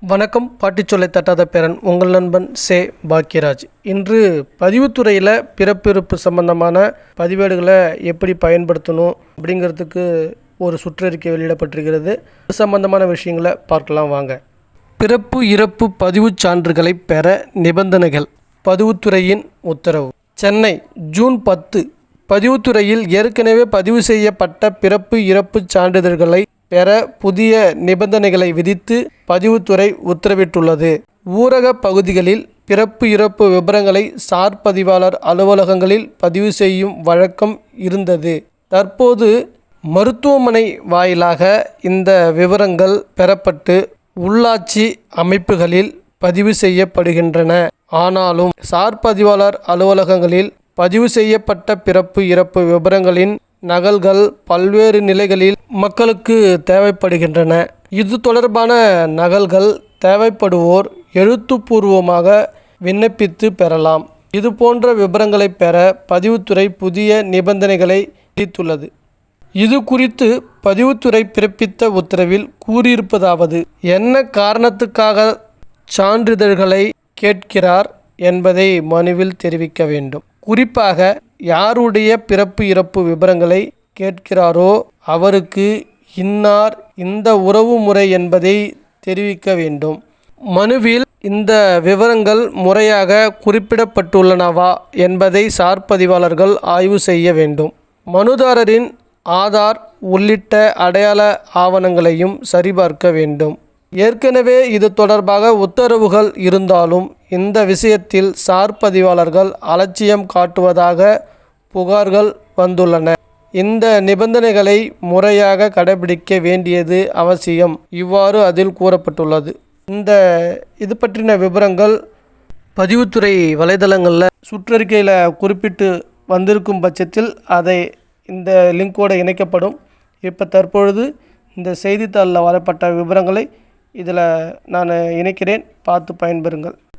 வணக்கம். பாட்டிச்சொல்லை தட்டாத பேரன் உங்கள் நண்பன் சே. பாக்கியராஜ். இன்று பதிவுத்துறையில் பிறப்பிறப்பு சம்பந்தமான பதிவேடுகளை எப்படி பயன்படுத்தணும் அப்படிங்கிறதுக்கு ஒரு சுற்றறிக்கை வெளியிடப்பட்டிருக்கிறது. இது சம்பந்தமான விஷயங்களை பார்க்கலாம் வாங்க. பிறப்பு இறப்பு பதிவுச் சான்றுகளை பெற நிபந்தனைகள். பதிவுத்துறையின் உத்தரவு. சென்னை ஜூன் பத்து. பதிவுத்துறையில் ஏற்கனவே பதிவு செய்யப்பட்ட பிறப்பு இறப்புச் சான்றிதழ்களை பெற புதிய நிபந்தனைகளை விதித்து பதிவுத்துறை உத்தரவிட்டுள்ளது. ஊரக பகுதிகளில் பிறப்பு இறப்பு விவரங்களை சார் பதிவாளர் அலுவலகங்களில் பதிவு செய்யும் வழக்கம் இருந்தது. தற்போது மருத்துவமனை வாயிலாக இந்த விவரங்கள் பெறப்பட்டு உள்ளாட்சி அமைப்புகளில் பதிவு செய்யப்படுகின்றன. ஆனாலும் சார் பதிவாளர் அலுவலகங்களில் பதிவு செய்யப்பட்ட பிறப்பு இறப்பு விவரங்களின் நகல்கள் பல்வேறு நிலைகளில் மக்களுக்கு தேவைப்படுகின்றன. இது தொடர்பான நகல்கள் தேவைப்படுவோர் எழுத்துப்பூர்வமாக விண்ணப்பித்து பெறலாம். இது போன்ற விவரங்களை பெற பதிவுத்துறை புதிய நிபந்தனைகளை விதித்துள்ளது. இது குறித்து பதிவுத்துறை பிறப்பித்த உத்தரவில் கூறியிருப்பதாவது என்ன காரணத்துக்காக சான்றிதழ்களை கேட்கிறார் என்பதை மனுவில் தெரிவிக்க வேண்டும். குறிப்பாக யாருடைய பிறப்பு இறப்பு விவரங்களை கேட்கிறாரோ அவருக்கு இன்னார் இந்த உறவு முறை என்பதை தெரிவிக்க வேண்டும். மனுவில் இந்த விவரங்கள் முறையாக குறிப்பிடப்பட்டுள்ளனவா என்பதை சார்பதிவாளர்கள் ஆய்வு செய்ய வேண்டும். மனுதாரரின் ஆதார் உள்ளிட்ட அடையாள ஆவணங்களையும் சரிபார்க்க வேண்டும். ஏற்கனவே இது தொடர்பாக உத்தரவுகள் இருந்தாலும் இந்த விஷயத்தில் சார் பதிவாளர்கள் அலட்சியம் காட்டுவதாக புகார்கள் வந்துள்ளன. இந்த நிபந்தனைகளை முறையாக கடைபிடிக்க வேண்டியது அவசியம் இவ்வாறு அதில் கூறப்பட்டுள்ளது. இந்த இது பற்றின விவரங்கள் பதிவுத்துறை வலைதளங்களில் சுற்றறிக்கையில் குறிப்பிட்டு வந்திருக்கும் பட்சத்தில் அதை இந்த லிங்கோடு இணைக்கப்படும். இப்போ தற்பொழுது இந்த செய்தித்தாளில் வரப்பட்ட விவரங்களை இதில் நான் இணைக்கிறேன். பார்த்து பயன்பெறுங்கள்.